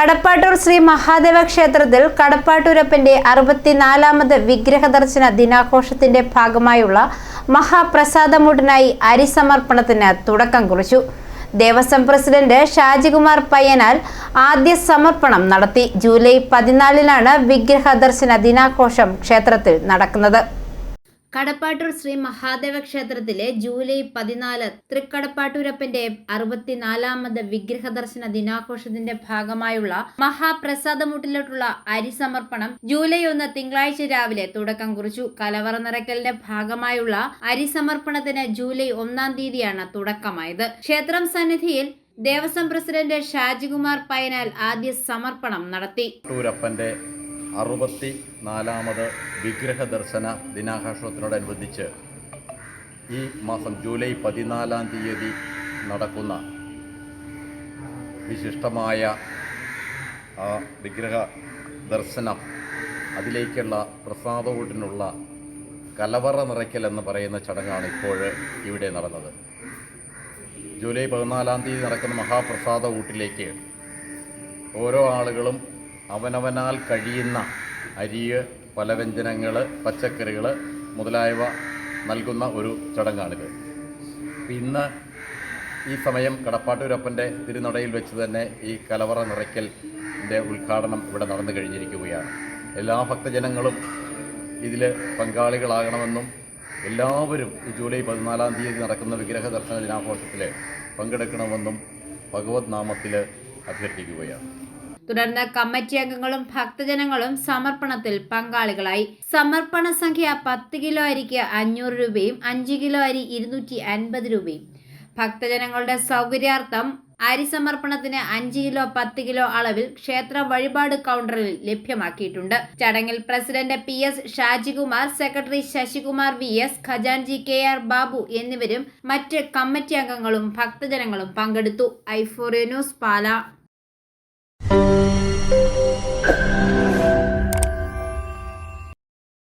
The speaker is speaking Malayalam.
കടപ്പാട്ടൂർ ശ്രീ മഹാദേവ ക്ഷേത്രത്തിൽ കടപ്പാട്ടൂരപ്പന്റെ അറുപത്തിനാലാമത് വിഗ്രഹ ദർശന ദിനാഘോഷത്തിന്റെ ഭാഗമായുള്ള മഹാപ്രസാദമൂട്ടിനായി അരിസമർപ്പണത്തിന് തുടക്കം കുറിച്ചു. ദേവസ്വം പ്രസിഡന്റ് ഷാജികുമാർ പയ്യനാൽ ആദ്യ സമർപ്പണം നടത്തി. ജൂലൈ പതിനാലിനാണ് വിഗ്രഹ ദർശന ദിനാഘോഷം ക്ഷേത്രത്തിൽ നടക്കുന്നത്. കടപ്പാട്ടൂർ ശ്രീ മഹാദേവ ക്ഷേത്രത്തിലെ ജൂലൈ പതിനാല് തൃക്കടപ്പാട്ടൂരപ്പന്റെ അറുപത്തിനാലാമത് വിഗ്രഹ ദർശന ദിനാഘോഷത്തിന്റെ ഭാഗമായുള്ള മഹാപ്രസാദമൂട്ടിലോട്ടുള്ള അരി സമർപ്പണം ജൂലൈ ഒന്ന് തിങ്കളാഴ്ച രാവിലെ തുടക്കം കുറിച്ചു. കലവറ നിറയ്ക്കലിന്റെ ഭാഗമായുള്ള അരി സമർപ്പണത്തിന് ജൂലൈ ഒന്നാം തീയതിയാണ് തുടക്കമായത്. ക്ഷേത്രം സന്നിധിയിൽ ദേവസ്വം പ്രസിഡന്റ് ഷാജികുമാർ പയനാൽ ആദ്യ സമർപ്പണം നടത്തി. അറുപത്തി നാലാമത് വിഗ്രഹ ദർശന ദിനാഘോഷത്തിനോടനുബന്ധിച്ച് ഈ മാസം ജൂലൈ പതിനാലാം തീയതി നടക്കുന്ന വിശിഷ്ടമായ ആ വിഗ്രഹ ദർശനം അതിലേക്കുള്ള പ്രസാദകൂട്ടിനുള്ള കലവറ നിറയ്ക്കൽ എന്ന് പറയുന്ന ചടങ്ങാണ് ഇപ്പോൾ ഇവിടെ നടന്നത്. ജൂലൈ പതിനാലാം തീയതി നടക്കുന്ന മഹാപ്രസാദ കൂട്ടിലേക്ക് ഓരോ ആളുകളും അവനവനാൽ കഴിയുന്ന അരിയ് പലവ്യഞ്ജനങ്ങൾ പച്ചക്കറികൾ മുതലായവ നൽകുന്ന ഒരു ചടങ്ങാണിത്. ഇന്ന് ഈ സമയം കടപ്പാട്ടൂരപ്പന്റെ തിരുനടയിൽ വെച്ച് തന്നെ ഈ കലവറ നിറയ്ക്കലിന്റെ ഉദ്ഘാടനം ഇവിടെ നടന്നു കഴിഞ്ഞിരിക്കുകയാണ്. എല്ലാ ഭക്തജനങ്ങളും ഇതിൽ പങ്കാളികളാകണമെന്നും എല്ലാവരും ഈ ജൂലൈ പതിനാലാം തീയതി നടക്കുന്ന വിഗ്രഹ ദർശന ദിനാഘോഷത്തിൽ പങ്കെടുക്കണമെന്നും ഭഗവത് നാമത്തിൽ അഭ്യർത്ഥിക്കുകയാണ്. തുടർന്ന് കമ്മിറ്റി അംഗങ്ങളും ഭക്തജനങ്ങളും സമർപ്പണത്തിൽ പങ്കാളികളായി. സമർപ്പണ സംഖ്യ പത്ത് കിലോ അരിക്ക് അഞ്ഞൂറ് രൂപയും അഞ്ച് കിലോ അരി ഇരുന്നൂറ്റി അൻപത് രൂപയും. ഭക്തജനങ്ങളുടെ സൗകര്യാർത്ഥം അരി സമർപ്പണത്തിന് അഞ്ച് കിലോ പത്ത് കിലോ അളവിൽ ക്ഷേത്ര വഴിപാട് കൗണ്ടറിൽ ലഭ്യമാക്കിയിട്ടുണ്ട്. ചടങ്ങിൽ president P S Shajikumar secretary Sasikumar V S ഖജാൻജി K R Babu എന്നിവരും മറ്റ് കമ്മിറ്റി അംഗങ്ങളും ഭക്തജനങ്ങളും പങ്കെടുത്തു. Euphoria news Pala.